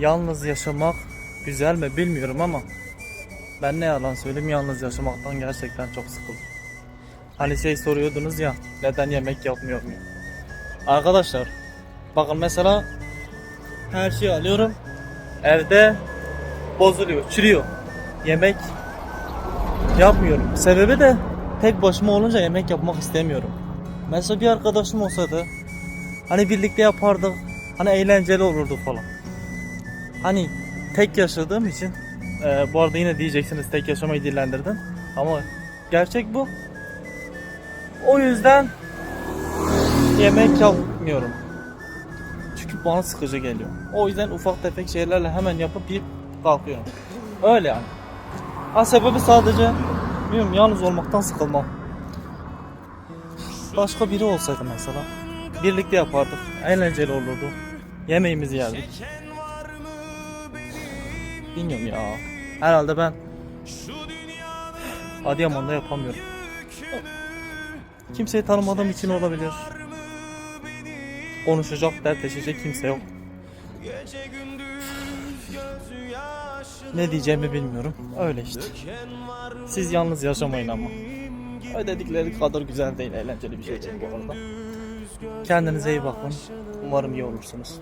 yalnız yaşamak güzel mi bilmiyorum ama ben ne yalan söyleyeyim yalnız yaşamaktan gerçekten çok sıkıldım. Hani şey soruyordunuz ya neden yemek yapmıyor muyum? Arkadaşlar bakın mesela her şeyi alıyorum evde bozuluyor, çürüyor. Yemek yapmıyorum. Sebebi de tek başıma olunca yemek yapmak istemiyorum. Mesela bir arkadaşım olsaydı hani birlikte yapardık. Hani eğlenceli olurdu falan. Hani tek yaşadığım için e, bu arada yine diyeceksiniz tek yaşamayı dillendirdin. Ama gerçek bu. O yüzden yemek yapmıyorum. Çünkü bana sıkıcı geliyor. O yüzden ufak tefek şeylerle hemen yapıp yiyip kalkıyorum. Öyle yani. Ha sebebi sadece bilmiyorum yalnız olmaktan sıkılmam. Başka biri olsaydı mesela birlikte yapardık. Eğlenceli olurdu. Yemeğimizi yerdik. Bilmiyorum ya. Herhalde ben Adıyaman'da yapamıyorum. Kimseyi tanımadığım için olabilir. Konuşacak, dertleşecek kimse yok. Ne diyeceğimi bilmiyorum. Öyle işte. Siz yalnız yaşamayın ama. Ödedikleri kadar güzel değil, eğlenceli bir şey değil bu arada. Kendinize iyi bakın. Umarım iyi olursunuz.